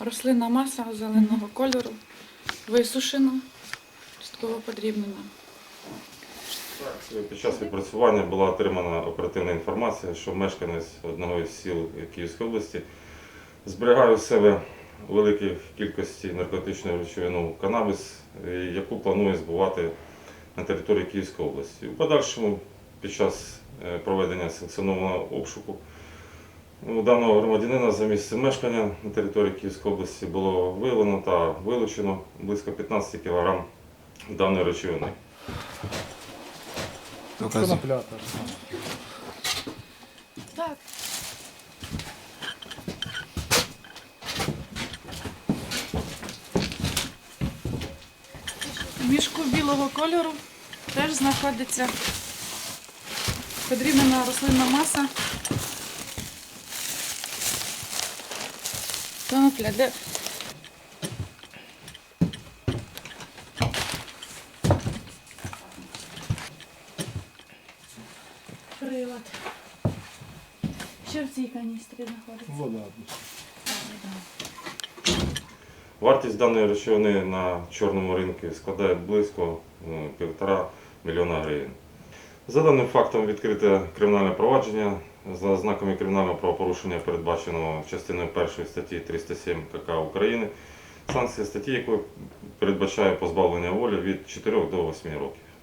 Рослинна маса зеленого кольору, висушена, частково подрібнена. Під час відпрацювання була отримана оперативна інформація, що мешканець одного із сіл Київської області зберігає у себе у великій кількості наркотичної речовину канабіс, е, яку планує збувати на території Київської області. У подальшому, під час е, проведення санкціонованого обшуку, у даного громадянина за місцем мешкання на території Київської області було виявлено та вилучено близько 15 кг даної речовини. Докази. Так. В мішку білого кольору теж знаходиться подрібнена рослинна маса. Де... Прилад. Що в цій каністрі знаходиться? Вода. Вартість даної речовини на чорному ринку складає близько е, півтора мільйона гривень. За даним фактом відкрите кримінальне провадження за ознаками кримінального правопорушення, передбаченого частиною 1 статті 307 КК України. Санкція статті, якої передбачає позбавлення волі від 4 до 8 років.